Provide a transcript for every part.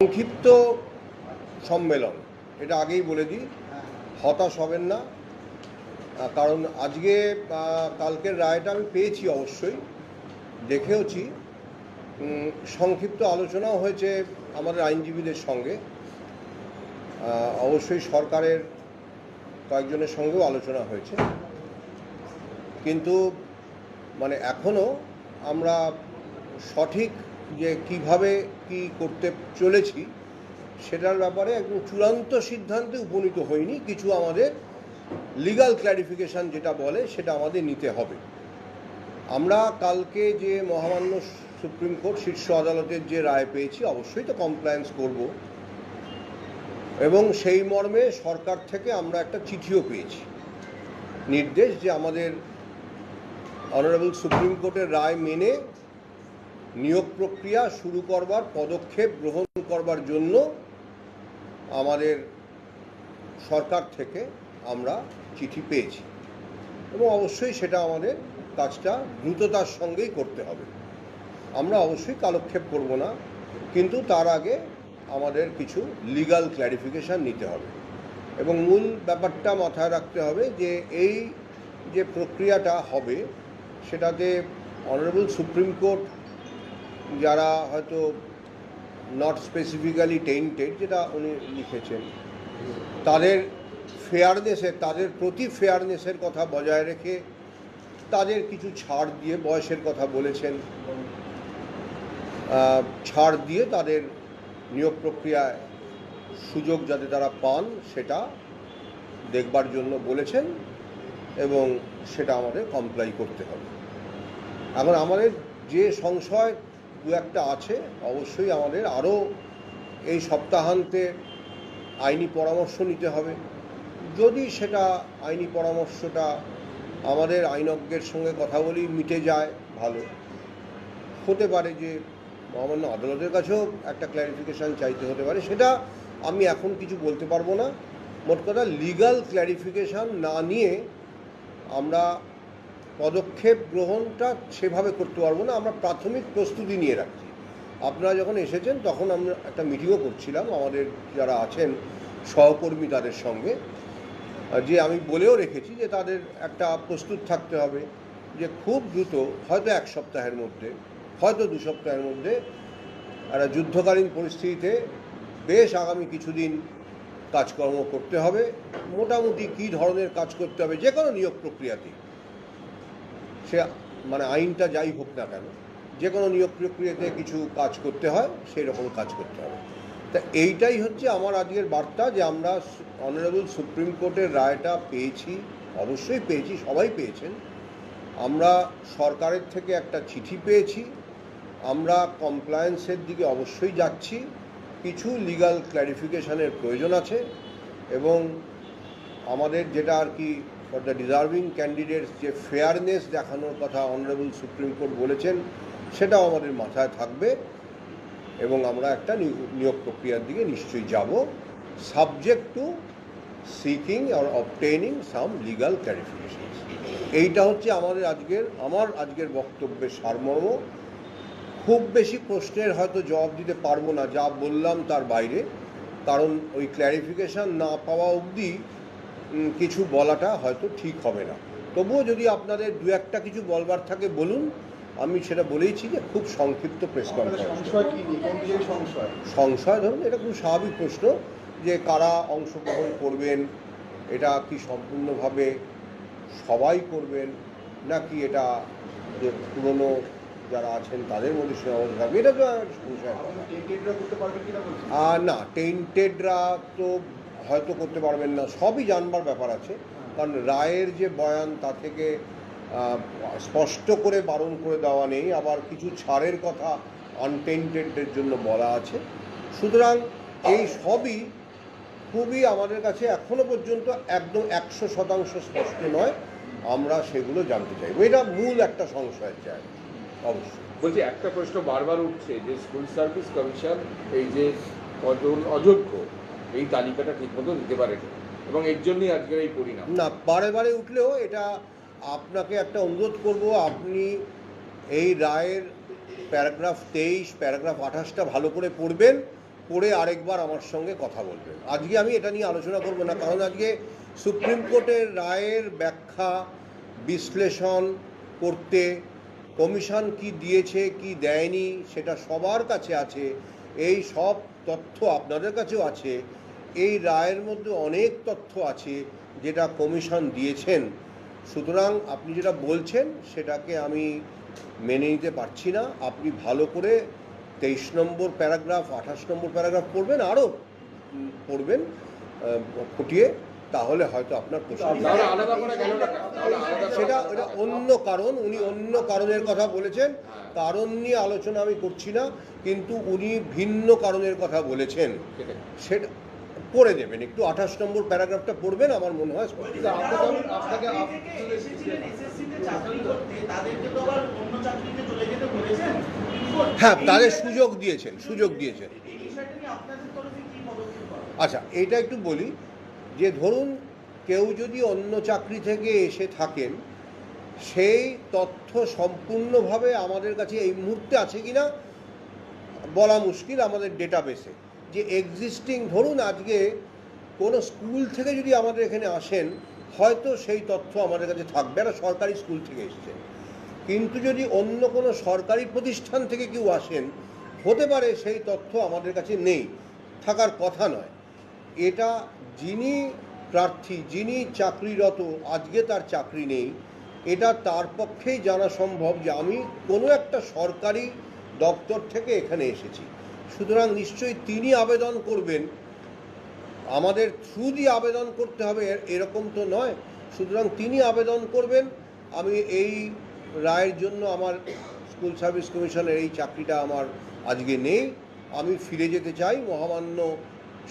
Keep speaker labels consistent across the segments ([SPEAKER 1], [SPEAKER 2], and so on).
[SPEAKER 1] সংক্ষিপ্ত সম্মেলন, এটা আগেই বলে দিই। হতাশ হবেন না। কারণ আজকে কালকের রায়টা আমি পেয়েছি অবশ্যই, দেখেওছি। সংক্ষিপ্ত আলোচনাও হয়েছে আমাদের আইনজীবীদের সঙ্গে। অবশ্যই সরকারের কয়েকজনের সঙ্গেও আলোচনা হয়েছে। কিন্তু মানে এখনও আমরা সঠিক যে কীভাবে কি করতে চলেছি, সেটার ব্যাপারে একদম চূড়ান্ত সিদ্ধান্তে উপনীত হয়নি কিছু আমাদের লিগাল ক্ল্যারিফিকেশন যেটা বলে, সেটা আমাদের নিতে হবে। আমরা কালকে যে মহামান্য সুপ্রিম কোর্ট, শীর্ষ আদালতের যে রায় পেয়েছি, অবশ্যই তো কমপ্লায়েন্স করব। এবং সেই মর্মে সরকার থেকে আমরা একটা চিঠিও পেয়েছি। নির্দেশ যে আমাদের অনারেবল সুপ্রিম কোর্টের রায় মেনে নিয়োগ প্রক্রিয়া শুরু করবার, পদক্ষেপ গ্রহণ করবার জন্য আমাদের সরকার থেকে আমরা চিঠি পেয়েছি এবং অবশ্যই সেটা আমাদের কাজটা দ্রুততার সঙ্গেই করতে হবে। আমরা অবশ্যই কালক্ষেপ করব না, কিন্তু তার আগে আমাদের কিছু লিগাল ক্ল্যারিফিকেশান নিতে হবে এবং মূল ব্যাপারটা মাথায় রাখতে হবে যে এই যে প্রক্রিয়াটা হবে, সেটাতে অনারেবল সুপ্রিম কোর্ট যারা হয়তো নট স্পেসিফিক্যালি টেন্টেড যেটা উনি লিখেছেন, তাদের ফেয়ারনেসের তাদের প্রতি ফেয়ারনেসের কথা বজায় রেখে তাদের কিছু ছাড় দিয়ে, বয়সের কথা বলেছেন ছাড় দিয়ে তাদের নিয়োগ প্রক্রিয়ায় সুযোগ যাতে তারা পান, সেটা দেখবার জন্য বলেছেন এবং সেটা আমাদের কমপ্লাই করতে হবে। এখন আমাদের যে সংশয় দু একটা আছে, অবশ্যই আমাদের আরও এই সপ্তাহান্তে আইনি পরামর্শ নিতে হবে। যদি সেটা আইনি পরামর্শটা আমাদের আইনজ্ঞের সঙ্গে কথা বলি, মিটে যায়, ভালো। হতে পারে যে মহামান্য আদালতের কাছেও একটা ক্ল্যারিফিকেশান চাইতে হতে পারে, সেটা আমি এখন কিছু বলতে পারব না। মোট কথা লিগাল ক্ল্যারিফিকেশান না নিয়ে আমরা পদক্ষেপ গ্রহণটা সেভাবে করতে পারব না, আমরা প্রাথমিক প্রস্তুতি নিয়ে রাখছি। আপনারা যখন এসেছেন তখন আমরা একটা মিটিংও করছিলাম, আমাদের যারা আছেন সহকর্মী তাদের সঙ্গে যে আমি বলেও রেখেছি যে তাদের একটা প্রস্তুত থাকতে হবে যে খুব দ্রুত, হয়তো এক সপ্তাহের মধ্যে, হয়তো দু সপ্তাহের মধ্যে একটা যুদ্ধকালীন পরিস্থিতিতে বেশ আগামী কিছুদিন কাজকর্ম করতে হবে। মোটামুটি কী ধরনের কাজ করতে হবে, যে কোনো নিয়োগ প্রক্রিয়াতেই। সে মানে আইনটা যাই হোক না কেন, যে কোনো নিয়োগ প্রক্রিয়াতে কিছু কাজ করতে হয়, সেই রকম কাজ করতে হবে। তা এইটাই হচ্ছে আমার আজকের বার্তা যে আমরা অনারেবল সুপ্রিম কোর্টের রায়টা পেয়েছি, অবশ্যই পেয়েছি, সবাই পেয়েছেন। আমরা সরকারের থেকে একটা চিঠি পেয়েছি, আমরা কমপ্লায়েন্সের দিকে অবশ্যই যাচ্ছি, কিছু লিগাল ক্ল্যারিফিকেশনের প্রয়োজন আছে এবং আমাদের যেটা আর কি ফর দ্য ডিজার্ভিং ক্যান্ডিডেটস যে ফেয়ারনেস দেখানোর কথা অনারেবল সুপ্রিম কোর্ট বলেছেন, সেটাও আমাদের মাথায় থাকবে এবং আমরা একটা নিয়োগ প্রক্রিয়ার দিকে নিশ্চয়ই যাব সাবজেক্ট টু সিকিং আর অবটেনিং সাম লিগাল ক্ল্যারিফিকেশন এইটা হচ্ছে আমাদের আজকের, আমার আজকের বক্তব্যের সারমর্ম। খুব বেশি প্রশ্নের হয়তো জবাব দিতে পারব না, যা বললাম তার বাইরে। কারণ ওই ক্ল্যারিফিকেশান না পাওয়া অবধি কিছু বলাটা হয়তো ঠিক হবে না। তবুও যদি আপনাদের দু একটা কিছু বলবার থাকে বলুন। আমি সেটা বলেইছি যে খুব সংক্ষিপ্ত প্রেস কনফারেন্স
[SPEAKER 2] সংশয়
[SPEAKER 1] ধরুন এটা খুব স্বাভাবিক প্রশ্ন যে কারা অংশগ্রহণ করবেন এটা কি সম্পূর্ণভাবে সবাই করবেন নাকি এটা যে পুরনো যারা আছেন তাদের মধ্যে সীমাবদ্ধ থাকবে? এটা তো আর না টেন্টেডরা তো হয়তো করতে পারবেন না, সবই জানবার ব্যাপার আছে। কারণ রায়ের যে বয়ান, তা থেকে স্পষ্ট করে বারণ করে দেওয়া নেই, আবার কিছু ছাড়ের কথা আনটেন্টেডদের জন্য বলা আছে। সুতরাং এই সবই খুবই আমাদের কাছে এখনও পর্যন্ত একদম একশো শতাংশ স্পষ্ট নয়। আমরা সেগুলো জানতে চাইব। এটা মূল একটা সংশয়ের জায়গা, অবশ্যই।
[SPEAKER 3] বলছি, একটা প্রশ্ন বারবার উঠছে যে স্কুল সার্ভিস কমিশন এই যে অযোগ্য এই তালিকাটা ঠিকমতো দিতে পারেনি। এবং এর জন্যই আজকের এই পরিণাম।
[SPEAKER 1] না, বারে বারে উঠলেও এটা আপনাকে একটা অনুরোধ করব, আপনি এই রায়ের প্যারাগ্রাফ তেইশ, প্যারাগ্রাফ আঠাশটা ভালো করে পড়বেন, পড়ে আরেকবার আমার সঙ্গে কথা বলবেন। আজকে আমি এটা নিয়ে আলোচনা করব না, কারণ আজকে সুপ্রিম কোর্টের রায়ের ব্যাখ্যা, বিশ্লেষণ করতে কমিশন কি দিয়েছে, কি দেয়নি, সেটা সবার কাছে আছে, এই সব তথ্য আপনাদের কাছেও আছে। এই রায়ের মধ্যে অনেক তথ্য আছে যেটা কমিশন দিয়েছেন। সুতরাং আপনি যেটা বলছেন সেটাকে আমি মেনে নিতে পারছি না। আপনি ভালো করে তেইশ নম্বর প্যারাগ্রাফ আঠাশ নম্বর প্যারাগ্রাফ পড়বেন আরও পড়বেন ফুটিয়ে তাহলে হয়তো আপনার সেটা অন্য কারণ উনি অন্য কারণের কথা বলেছেন। কারণ নিয়ে আলোচনা আমি করছি না কিন্তু উনি ভিন্ন কারণের কথা বলেছেন। সেটা পড়ে দেবেন একটু আঠাশ নম্বর প্যারাগ্রাফটা পড়বেন আমার মনে হয় স্পষ্ট।
[SPEAKER 2] কিন্তু আপনাকে আপনাকে আপ-
[SPEAKER 4] এসেছিলেন এসএসসিতে চাকরি করতে তাদেরকে তো আবার অন্য চাকরিতে চলে যেতে বলেছেন
[SPEAKER 1] হ্যাঁ তাদের সুযোগ দিয়েছেন সুযোগ দিয়েছেন? আচ্ছা এটা একটু বলি যে ধরুন কেউ যদি অন্য চাকরি থেকে এসে থাকেন সেই তথ্য সম্পূর্ণভাবে আমাদের কাছে এই মুহূর্তে আছে কি না বলা মুশকিল আমাদের ডেটাবেসে যে এক্সিস্টিং ধরুন আজকে কোনো স্কুল থেকে যদি আমাদের এখানে আসেন, হয়তো সেই তথ্য আমাদের কাছে থাকবে না, সরকারি স্কুল থেকে এসছে। কিন্তু যদি অন্য কোনো সরকারি প্রতিষ্ঠান থেকে কেউ আসেন, হতে পারে সেই তথ্য আমাদের কাছে নেই, থাকার কথা নয়। এটা যিনি প্রার্থী, যিনি চাকরিরত, আজকে তার চাকরি নেই, এটা তার পক্ষেই জানা সম্ভব যে আমি কোনো একটা সরকারি দপ্তর থেকে এখানে এসেছি। সুতরাং নিশ্চয়ই তিনি আবেদন করবেন। আমাদের থ্রু দিয়ে আবেদন করতে হবে এরকম তো নয়। সুতরাং তিনি আবেদন করবেন। আমি এই রায়ের জন্য আমার স্কুল সার্ভিস কমিশনের এই চাকরিটা আমার আজকে নেই। আমি ফিরে যেতে চাই। মহামান্য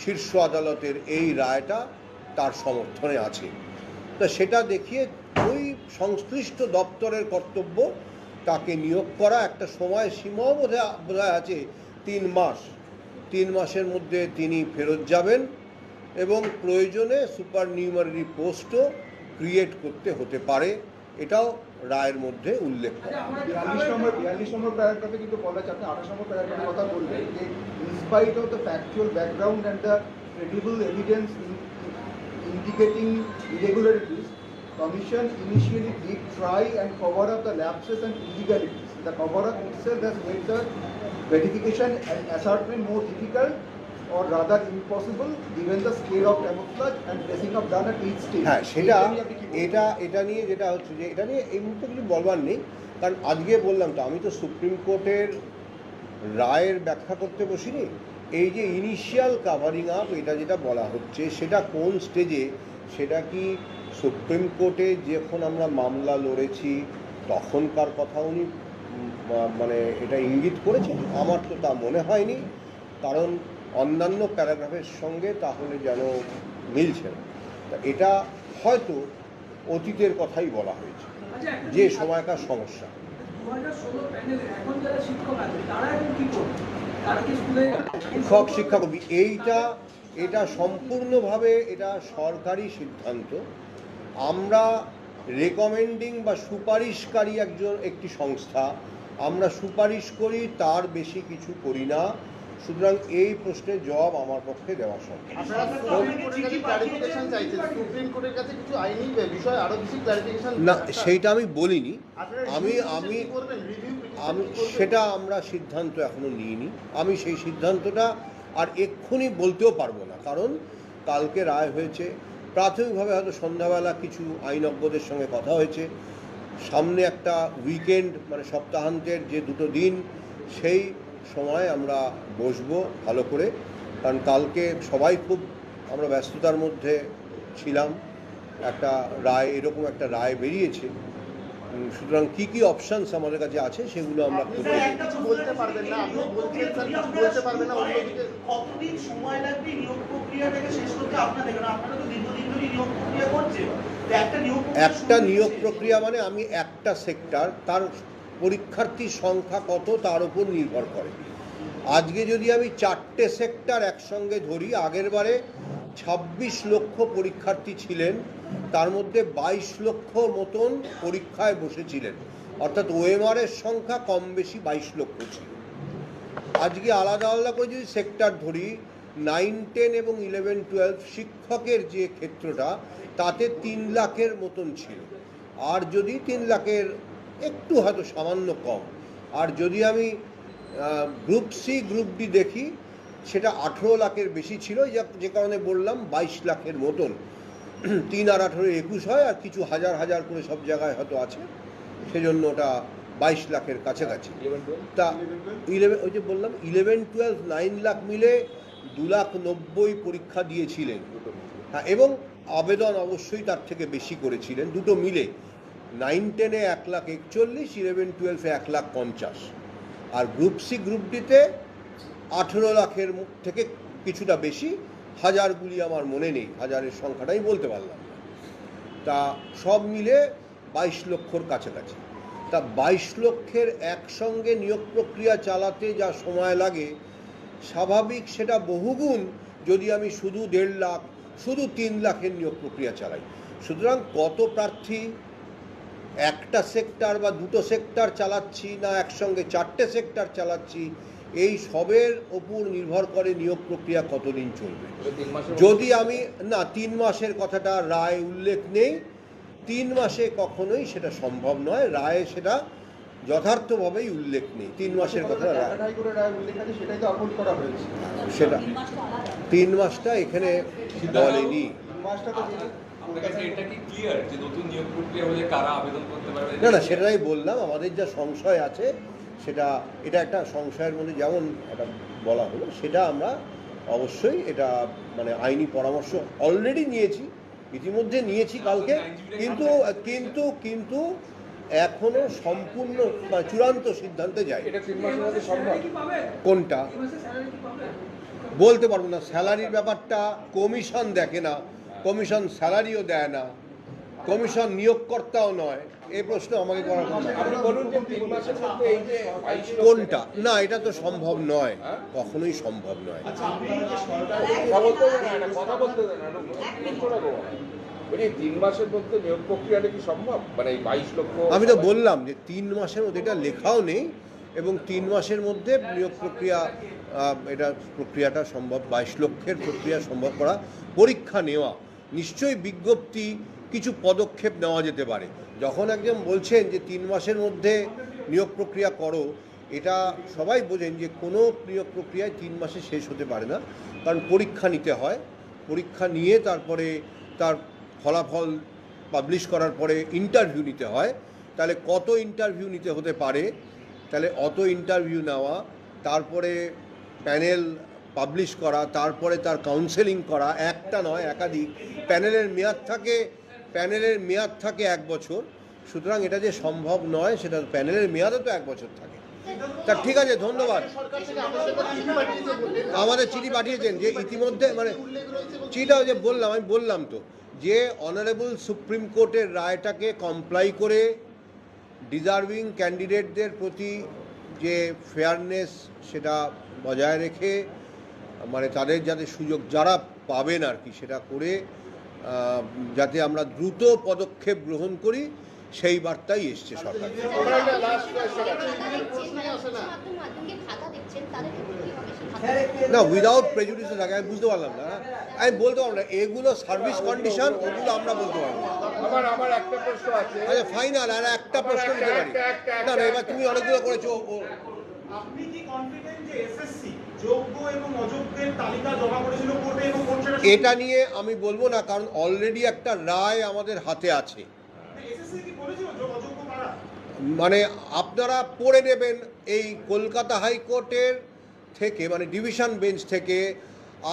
[SPEAKER 1] শীর্ষ আদালতের এই রায়টা তার সমর্থনে আছে। তা সেটা দেখিয়ে ওই সংশ্লিষ্ট দপ্তরের কর্তব্য, তাকে নিয়োগ করা একটা সময় সীমাও বোধহয় বোধহয় আছে তিন মাস তিন মাসের মধ্যে তিনি ফেরত যাবেন এবং প্রয়োজনে সুপার নিউমারি পোস্টও ক্রিয়েট করতে হতে পারে এটাও রায়ের মধ্যে উল্লেখ করা
[SPEAKER 2] বিয়াল্লিশ নম্বর বিয়াল্লিশ নম্বর প্যারাগ্রাফে কিন্তু বলা আছে আপনি আঠাশ নম্বর প্যারাগ্রাফের কথা বলবেন যে in spite of the factual background and the indicating irregularities, Commission initially did try and cover up the lapses and illegalities. The cover up itself has made the verification and ascertainment more difficult or rather impossible given the scale of camouflage and dressing up done at each stage.
[SPEAKER 1] হ্যাঁ সেটা? এটা এটা নিয়ে যেটা হচ্ছে যে এটা নিয়ে এই মুহূর্তে কিছু বলবার নেই কারণ আজকে বললাম তো আমি তো সুপ্রিম কোর্টের রায়ের ব্যাখ্যা করতে বসিনি এই যে ইনিশিয়াল কাভারিং আপ এটা যেটা বলা হচ্ছে সেটা কোন স্টেজে সেটা কি সুপ্রিম কোর্টে যখন আমরা মামলা লড়েছি তখনকার কথা উনি মানে এটা ইঙ্গিত করেছেন আমার তো তা মনে হয়নি কারণ অন্যান্য প্যারাগ্রাফের সঙ্গে তাহলে যেন মিলছে না। তা এটা হয়তো অতীতের কথাই বলা হয়েছে
[SPEAKER 5] আচ্ছা,
[SPEAKER 1] যে সময়কার সমস্যা।
[SPEAKER 5] শিক্ষক
[SPEAKER 1] শিক্ষাকর্মী এইটা এটা সম্পূর্ণভাবে এটা সরকারি সিদ্ধান্ত। আমরা রেকমেন্ডিং বা সুপারিশকারী একজন একটি সংস্থা। আমরা সুপারিশ করি তার বেশি কিছু করি না। সুতরাং এই প্রশ্নের জবাব আমার পক্ষে দেওয়া সম্ভব।
[SPEAKER 6] আপনারা সুপ্রিম কোর্টের কাছে ক্লারিফিকেশন চাইছেন সুপ্রিম কোর্টের কাছে কিছু আইনি বিষয় আরও বেশি ক্লারিফিকেশন
[SPEAKER 1] না সেইটা আমি বলিনি। আমি আমি আমি সেটা আমরা সিদ্ধান্ত এখনও নিইনি। আমি সেই সিদ্ধান্তটা আর এক্ষুনি বলতেও পারব না। কারণ কালকে রায় হয়েছে। প্রাথমিকভাবে হয়তো সন্ধ্যাবেলা কিছু আইনজ্ঞদের সঙ্গে কথা হয়েছে। সামনে একটা উইকেন্ড মানে সপ্তাহান্তের যে দুটো দিন, সেই সময় আমরা বসবো ভালো করে। কারণ কালকে সবাই খুব, আমরা ব্যস্ততার মধ্যে ছিলাম। একটা রায়, এরকম একটা রায় বেরিয়েছে। সুতরাং কি কি অপশনস আমাদের কাছে আছে সেগুলো আমরা।
[SPEAKER 6] কিছু বলতে পারবেন না আপনি বলছেন স্যার কিছু বলতে পারবেন না অন্যদিকে
[SPEAKER 4] কতদিন সময় লাগবে নিয়োগ প্রক্রিয়াটাকে শেষ করতে? আপনাদের কারণ আপনারা তো দীর্ঘদিন ধরে নিয়োগ প্রক্রিয়া করছেন। তো একটা নিয়োগ প্রক্রিয়া
[SPEAKER 1] একটা নিয়োগ প্রক্রিয়া মানে আমি একটা সেক্টর তার পরীক্ষার্থীর সংখ্যা কত তার উপর নির্ভর করে। আজকে যদি আমি চারটে সেক্টর একসঙ্গে ধরি আগের বারে ছাব্বিশ লক্ষ পরীক্ষার্থী ছিলেন, তার মধ্যে বাইশ লক্ষ মতন পরীক্ষায় বসেছিলেন। অর্থাৎ ওএমআর এর সংখ্যা কম বেশি বাইশ লক্ষ ছিল। আজকে আলাদা আলাদা করে যদি সেক্টর ধরি নাইন টেন এবং ইলেভেন টুয়েলভ শিক্ষকের যে ক্ষেত্রটা, তাতে তিন লাখের মতন ছিল। আর যদি তিন লাখের একটু হয়তো সামান্য কম। আর যদি আমি গ্রুপ সি গ্রুপ ডি দেখি সেটা আঠেরো লাখের বেশি ছিল যা- যে কারণে বললাম বাইশ লাখের মতন। তিন আর আঠেরো একুশ হয় আর কিছু হাজার হাজার করে সব জায়গায় হয়তো আছে। সেজন্য ওটা বাইশ লাখের কাছাকাছি। তা ইলেভেন ওই যে বললাম ইলেভেন টুয়েলভ নাইন লাখ মিলে দু লাখ নব্বই পরীক্ষা দিয়েছিলেন। হ্যাঁ এবং আবেদন অবশ্যই তার থেকে বেশি করেছিলেন দুটো মিলে। নাইন টেনে এক লাখ একচল্লিশ ইলেভেন টুয়েলভে এক লাখ পঞ্চাশ। আর গ্রুপ সি গ্রুপ ডিতে আঠেরো লাখের থেকে কিছুটা বেশি হাজারগুলি আমার মনে নেই, হাজারের সংখ্যাটাই বলতে পারলাম তা সব মিলে বাইশ লক্ষর কাছাকাছি। তা বাইশ লক্ষের একসঙ্গে নিয়োগ প্রক্রিয়া চালাতে যা সময় লাগে, স্বাভাবিক সেটা বহুগুণ যদি আমি শুধু দেড় লাখ, শুধু তিন লাখের নিয়োগ প্রক্রিয়া চালাই। সুতরাং কত প্রার্থী একটা সেক্টর বা দুটো সেক্টর চালাচ্ছি না একসঙ্গে চারটে সেক্টর চালাচ্ছি এই সবের ওপর নির্ভর করে নিয়োগ প্রক্রিয়া কতদিন চলবে।
[SPEAKER 3] এটা তিন মাসের
[SPEAKER 1] যদি আমি না তিন মাসের কথাটা রায় উল্লেখ নেই তিন মাসে কখনোই সেটা সম্ভব নয় রায়ে সেটা যথার্থভাবেই উল্লেখ নেই তিন মাসের কথা রায়।
[SPEAKER 2] ক্যালকাটা হাইকোর্টের রায় উল্লেখ আছে সেটাই তো আপলোড করা হয়েছে।
[SPEAKER 1] সেটা। তিন মাসটা এখানে বলেনি।
[SPEAKER 2] তিন মাসটা তো যেটা
[SPEAKER 7] আপনার কাছে এটা কি ক্লিয়ার যে নতুন নিয়োগ প্রক্রিয়া হলে কারা আবেদন করতে পারবে?
[SPEAKER 1] না না সেটাই বললাম আমাদের যা সংশয় আছে সেটা এটা একটা সংশয়ের মধ্যে যেমন একটা বলা হলো সেটা আমরা অবশ্যই এটা মানে আইনি পরামর্শ অলরেডি নিয়েছি ইতিমধ্যে নিয়েছি কালকে কিন্তু কিন্তু কিন্তু এখনও সম্পূর্ণ বা চূড়ান্ত সিদ্ধান্তে যাই
[SPEAKER 3] এটা
[SPEAKER 5] পাবে?
[SPEAKER 1] কোনটা? বলতে পারব না স্যালারির ব্যাপারটা কমিশন দেখে না কমিশন স্যালারিও দেয় না। কমিশন নিয়োগকর্তাও নয়। এই প্রশ্ন আমাকে
[SPEAKER 3] করা
[SPEAKER 1] কোনটা? না এটা তো সম্ভব নয়। কখনোই সম্ভব নয়।
[SPEAKER 3] সম্ভব? মানে
[SPEAKER 1] আমি তো বললাম যে তিন মাসের মধ্যে এটা লেখাও নেই এবং তিন মাসের মধ্যে নিয়োগ প্রক্রিয়া এটা প্রক্রিয়াটা সম্ভব বাইশ লক্ষের প্রক্রিয়া সম্ভব করা পরীক্ষা নেওয়া। নিশ্চয়ই বিজ্ঞপ্তি কিছু পদক্ষেপ নেওয়া যেতে পারে। যখন একজন বলছেন যে তিন মাসের মধ্যে নিয়োগ প্রক্রিয়া করো, এটা সবাই বোঝেন যে কোনো নিয়োগ প্রক্রিয়ায় তিন মাসে শেষ হতে পারে না। কারণ পরীক্ষা নিতে হয়। পরীক্ষা নিয়ে তারপরে তার ফলাফল পাবলিশ করার পরে ইন্টারভিউ নিতে হয়। তাহলে কত ইন্টারভিউ নিতে হতে পারে? তাহলে অত ইন্টারভিউ নেওয়া, তারপরে প্যানেল পাবলিশ করা, তারপরে তার কাউন্সেলিং করা, একটা নয়, একাধিক। প্যানেলের মেয়াদ থাকে প্যানেলের মেয়াদ থাকে এক বছর, সুতরাং এটা যে সম্ভব নয়, সেটা প্যানেলের মেয়াদও তো এক বছর থাকে। তা ঠিক আছে, ধন্যবাদ।
[SPEAKER 6] আমাদের চিঠি
[SPEAKER 1] পাঠিয়েছেন যে ইতিমধ্যে মানে চিঠিটা যে বললাম, আমি বললাম তো, যে অনারেবল সুপ্রিম কোর্টের রায়টাকে কমপ্লাই করে ডিজার্ভিং ক্যান্ডিডেটদের প্রতি যে ফেয়ারনেস সেটা বজায় রেখে মানে তাদের যাতে সুযোগ যারা পাবেন আর কি, সেটা করে যাতে আমরা দ্রুত পদক্ষেপ গ্রহণ করি সেই বার্তাই এসছে সরকার
[SPEAKER 6] না।
[SPEAKER 1] উইদাউট প্রেজুডিস থাকে আমি বুঝতে পারলাম না। আমি বলতে পারব না এগুলো সার্ভিস কন্ডিশন ওগুলো আমরা বলতে পারব আচ্ছা ফাইনাল আর একটা প্রশ্ন নিতে পারি। না না এবার তুমি অনেকগুলো করেছ
[SPEAKER 4] আপনি কি কনফিডেন্ট যে এসএসসি যোগ্য এবং অযোগ্যের তালিকা জমা করেছিল কোর্টে এবং কোর্ট
[SPEAKER 1] এটা নিয়ে আমি বলব না কারণ অলরেডি একটা রায় আমাদের হাতে আছে। মানে আপনারা পড়ে নেবেন এই কলকাতা হাইকোর্টের থেকে মানে ডিভিশন বেঞ্চ থেকে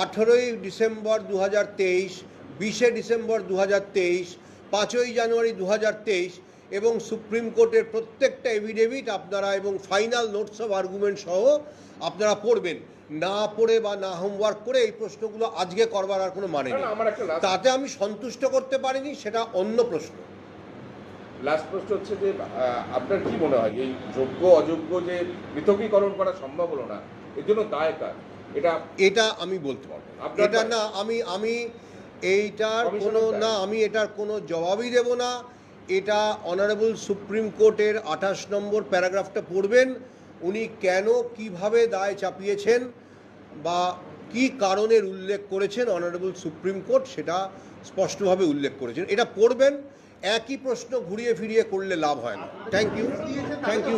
[SPEAKER 1] আঠেরোই ডিসেম্বর দু হাজার তেইশ বিশে ডিসেম্বর দু হাজার তেইশ পাঁচই জানুয়ারি দু হাজার তেইশ এবং সুপ্রিম কোর্টের প্রত্যেকটা এভিডেভিট আপনারা এবং ফাইনাল নোটস অফ আর্গুমেন্ট সহ আপনারা পড়বেন। না পড়ে বা না হোমওয়ার্ক করে এই প্রশ্নগুলো আজকে করবার আর কোনো মানে নেই। তাতে আমি সন্তুষ্ট করতে পারিনি সেটা অন্য প্রশ্ন।
[SPEAKER 3] লাস্ট প্রশ্ন হচ্ছে যে আপনার কি মনে হয় এই যোগ্য অযোগ্য যে পৃথকীকরণ করা সম্ভব হলো না এর জন্য দায় কার? এটা
[SPEAKER 1] এটা আমি বলতে পারব এটা না আমি আমি এইটার কোনো না আমি এটার কোনো জবাবই দেব না। এটা অনারেবল সুপ্রিম কোর্টের আঠাশ নম্বর প্যারাগ্রাফটা পড়বেন। উনি কেন, কীভাবে দায় চাপিয়েছেন বা কি কারণের উল্লেখ করেছেন অনারেবল সুপ্রিম কোর্ট, সেটা স্পষ্টভাবে উল্লেখ করেছেন। এটা পড়বেন, একই প্রশ্ন ঘুরিয়ে ফিরিয়ে করলে লাভ হয় না। Thank you thank you